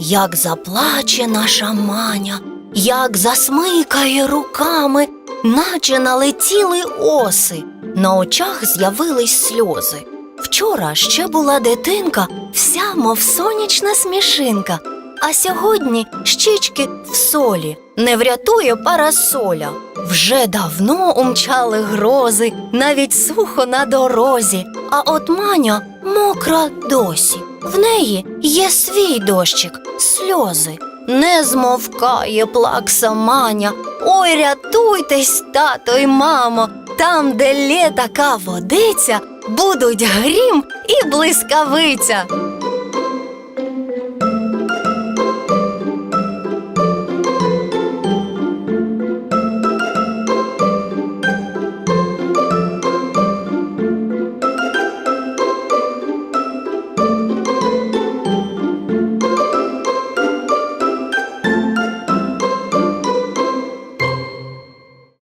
Як заплаче наша маня, як засмикає руками, наче налетіли оси, на очах з'явились сльози. Вчора ще була дитинка, вся, мов сонячна смішинка, а сьогодні щічки в солі, не врятує парасоля. Вже давно умчали грози, навіть сухо на дорозі, а от маня мокра досі. В неї є свій дощик, сльози. Не змовкає плакса маня. Ой, рятуйтесь, тато й мамо, там, де лє така водиця, будуть грім і блискавиця.